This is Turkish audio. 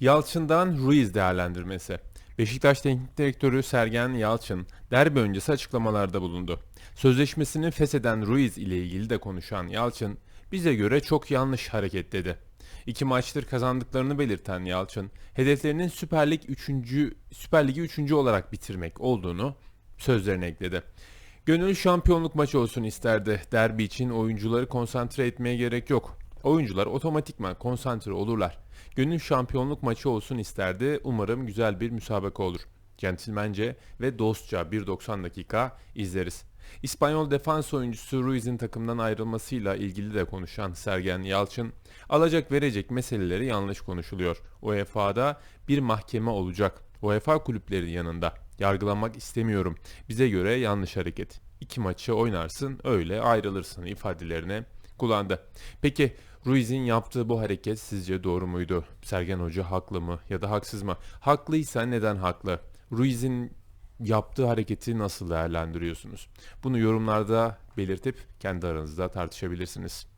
Yalçın'dan Ruiz değerlendirmesi. Beşiktaş Teknik Direktörü Sergen Yalçın derbi öncesi açıklamalarda bulundu. Sözleşmesini fesheden Ruiz ile ilgili de konuşan Yalçın, bize göre çok yanlış hareket dedi. İki maçtır kazandıklarını belirten Yalçın, hedeflerinin Süper Lig 3. Süper Ligi 3. olarak bitirmek olduğunu sözlerine ekledi. Gönül şampiyonluk maçı olsun isterdi. Derbi için oyuncuları konsantre etmeye gerek yok. Oyuncular otomatikman konsantre olurlar. Gönül şampiyonluk maçı olsun isterdi. Umarım güzel bir müsabaka olur. Centilmence ve dostça 1.90 dakika izleriz. İspanyol defans oyuncusu Ruiz'in takımdan ayrılmasıyla ilgili de konuşan Sergen Yalçın, alacak verecek meseleleri yanlış konuşuluyor. UEFA'da bir mahkeme olacak. UEFA kulüpleri yanında. Yargılanmak istemiyorum. Bize göre yanlış hareket. İki maçı oynarsın öyle ayrılırsın ifadelerine kullandı. Peki Ruiz'in yaptığı bu hareket sizce doğru muydu? Sergen Hoca haklı mı ya da haksız mı? Haklıysa neden haklı? Ruiz'in yaptığı hareketi nasıl değerlendiriyorsunuz? Bunu yorumlarda belirtip kendi aranızda tartışabilirsiniz.